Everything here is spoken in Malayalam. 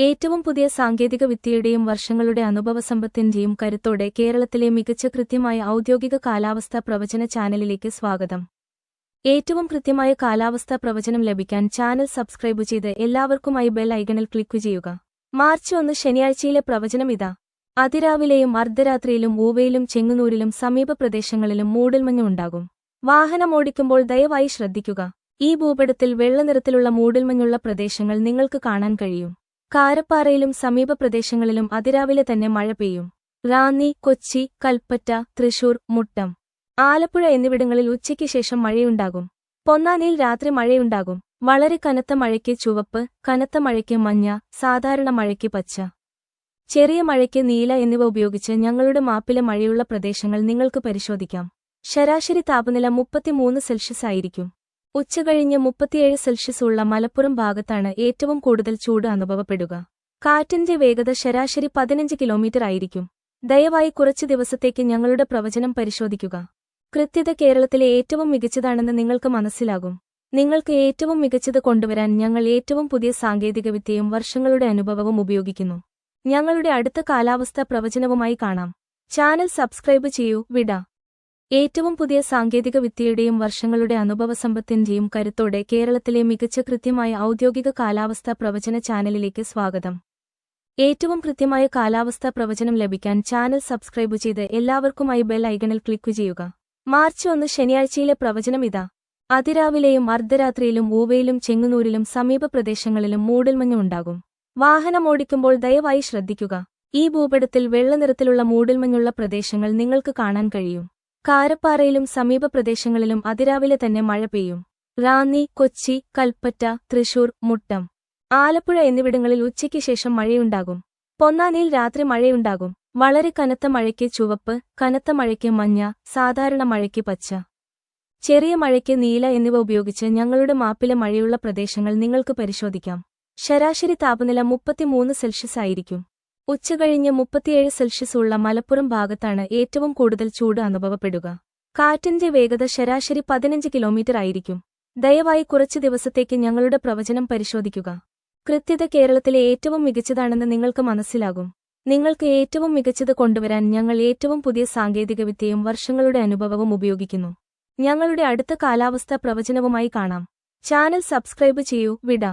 ഏറ്റവും പുതിയ സാങ്കേതിക വിദ്യയുടെയും വർഷങ്ങളുടെ അനുഭവസമ്പത്തിന്റെയും കരുത്തോടെ കേരളത്തിലെ മികച്ച കൃത്യമായ ഔദ്യോഗിക കാലാവസ്ഥാ പ്രവചന ചാനലിലേക്ക് സ്വാഗതം. ഏറ്റവും കൃത്യമായ കാലാവസ്ഥാ പ്രവചനം ലഭിക്കാൻ ചാനൽ സബ്സ്ക്രൈബ് ചെയ്ത് എല്ലാവർക്കുമായി ബെൽ ഐക്കണിൽ ക്ലിക്ക് ചെയ്യുക. മാർച്ച് ഒന്ന് ശനിയാഴ്ചയിലെ പ്രവചനം ഇതാ. അതിരാവിലെയും അർദ്ധരാത്രിയിലും ഊവയിലും ചെങ്ങന്നൂരിലും സമീപ പ്രദേശങ്ങളിലും മൂടൽമഞ്ഞുണ്ടാകും വാഹനമോടിക്കുമ്പോൾ ദയവായി ശ്രദ്ധിക്കുക. ഈ ഭൂപടത്തിൽ വെള്ളനിറത്തിലുള്ള മൂടൽമഞ്ഞുള്ള പ്രദേശങ്ങൾ നിങ്ങൾക്ക് കാണാൻ കഴിയും. കാരപ്പാറയിലും സമീപ പ്രദേശങ്ങളിലും അതിരാവിലെ തന്നെ മഴ പെയ്യും. റാന്നി കൊച്ചി കൽപ്പറ്റ തൃശൂർ മുട്ടം ആലപ്പുഴ എന്നിവിടങ്ങളിൽ ഉച്ചയ്ക്ക് ശേഷം മഴയുണ്ടാകും. പൊന്നാനിയിൽ രാത്രി മഴയുണ്ടാകും. വളരെ കനത്ത മഴയ്ക്ക് ചുവപ്പ് കനത്ത മഴയ്ക്ക് മഞ്ഞ സാധാരണ മഴയ്ക്ക് പച്ച. ചെറിയ മഴയ്ക്ക് നീല എന്നിവ ഉപയോഗിച്ച് ഞങ്ങളുടെ മാപ്പിലെ മഴയുള്ള പ്രദേശങ്ങൾ നിങ്ങൾക്ക് പരിശോധിക്കാം. ശരാശരി താപനില മുപ്പത്തിമൂന്ന് സെൽഷ്യസ് ആയിരിക്കും. ഉച്ചകഴിഞ്ഞ് മുപ്പത്തിയേഴ് സെൽഷ്യസ് ഉള്ള മലപ്പുറം ഭാഗത്താണ് ഏറ്റവും കൂടുതൽ ചൂട് അനുഭവപ്പെടുക. കാറ്റിന്റെ വേഗത ശരാശരി പതിനഞ്ച് കിലോമീറ്റർ ആയിരിക്കും. ദയവായി കുറച്ചു ദിവസത്തേക്ക് ഞങ്ങളുടെ പ്രവചനം പരിശോധിക്കുക. കൃത്യത കേരളത്തിലെ ഏറ്റവും മികച്ചതാണെന്ന് നിങ്ങൾക്ക് മനസ്സിലാകും. നിങ്ങൾക്ക് ഏറ്റവും മികച്ചത് കൊണ്ടുവരാൻ ഞങ്ങൾ ഏറ്റവും പുതിയ സാങ്കേതികവിദ്യയും വർഷങ്ങളുടെ അനുഭവവും ഉപയോഗിക്കുന്നു. ഞങ്ങളുടെ അടുത്ത കാലാവസ്ഥാ പ്രവചനവുമായി കാണാം. ചാനൽ സബ്സ്ക്രൈബ് ചെയ്യൂ. വിട. ഏറ്റവും പുതിയ സാങ്കേതിക വിദ്യയുടെയും വർഷങ്ങളുടെ അനുഭവസമ്പത്തിന്റെയും കരുത്തോടെ കേരളത്തിലെ മികച്ച കൃത്യമായ ഔദ്യോഗിക കാലാവസ്ഥാ പ്രവചന ചാനലിലേക്ക് സ്വാഗതം. ഏറ്റവും കൃത്യമായ കാലാവസ്ഥാ പ്രവചനം ലഭിക്കാൻ ചാനൽ സബ്സ്ക്രൈബ് ചെയ്ത് എല്ലാവർക്കുമായി ബെൽ ഐക്കണിൽ ക്ലിക്ക് ചെയ്യുക. മാർച്ച് ഒന്ന് ശനിയാഴ്ചയിലെ പ്രവചനം ഇതാ. അതിരാവിലെയും അർദ്ധരാത്രിയിലും ഊവയിലും ചെങ്ങന്നൂരിലും സമീപ പ്രദേശങ്ങളിലും മൂടൽമഞ്ഞുണ്ടാകും വാഹനമോടിക്കുമ്പോൾ ദയവായി ശ്രദ്ധിക്കുക. ഈ ഭൂപടത്തിൽ വെള്ളനിറത്തിലുള്ള മൂടൽമഞ്ഞുള്ള പ്രദേശങ്ങൾ നിങ്ങൾക്ക് കാണാൻ കഴിയും. കാരപ്പാറയിലും സമീപ പ്രദേശങ്ങളിലും അതിരാവിലെ തന്നെ മഴ പെയ്യും. റാന്നി കൊച്ചി കൽപ്പറ്റ തൃശൂർ മുട്ടം ആലപ്പുഴ എന്നിവിടങ്ങളിൽ ഉച്ചയ്ക്ക് ശേഷം മഴയുണ്ടാകും. പൊന്നാനിയിൽ രാത്രി മഴയുണ്ടാകും. വളരെ കനത്ത മഴയ്ക്ക് ചുവപ്പ് കനത്ത മഴയ്ക്ക് മഞ്ഞ സാധാരണ മഴയ്ക്ക് പച്ച. ചെറിയ മഴയ്ക്ക് നീല എന്നിവ ഉപയോഗിച്ച് ഞങ്ങളുടെ മാപ്പിലെ മഴയുള്ള പ്രദേശങ്ങൾ നിങ്ങൾക്ക് പരിശോധിക്കാം. ശരാശരി താപനില മുപ്പത്തിമൂന്ന് സെൽഷ്യസ് ആയിരിക്കും. ഉച്ചകഴിഞ്ഞ് മുപ്പത്തിയേഴ് സെൽഷ്യസ് ഉള്ള മലപ്പുറം ഭാഗത്താണ് ഏറ്റവും കൂടുതൽ ചൂട് അനുഭവപ്പെടുക. കാറ്റിന്റെ വേഗത ശരാശരി പതിനഞ്ച് കിലോമീറ്റർ ആയിരിക്കും. ദയവായി കുറച്ചു ദിവസത്തേക്ക് ഞങ്ങളുടെ പ്രവചനം പരിശോധിക്കുക. കൃത്യത കേരളത്തിലെ ഏറ്റവും മികച്ചതാണെന്ന് നിങ്ങൾക്ക് മനസ്സിലാകും. നിങ്ങൾക്ക് ഏറ്റവും മികച്ചത് കൊണ്ടുവരാൻ ഞങ്ങൾ ഏറ്റവും പുതിയ സാങ്കേതികവിദ്യയും വർഷങ്ങളുടെ അനുഭവവും ഉപയോഗിക്കുന്നു. ഞങ്ങളുടെ അടുത്ത കാലാവസ്ഥാ പ്രവചനവുമായി കാണാം. ചാനൽ സബ്സ്ക്രൈബ് ചെയ്യൂ. വിട.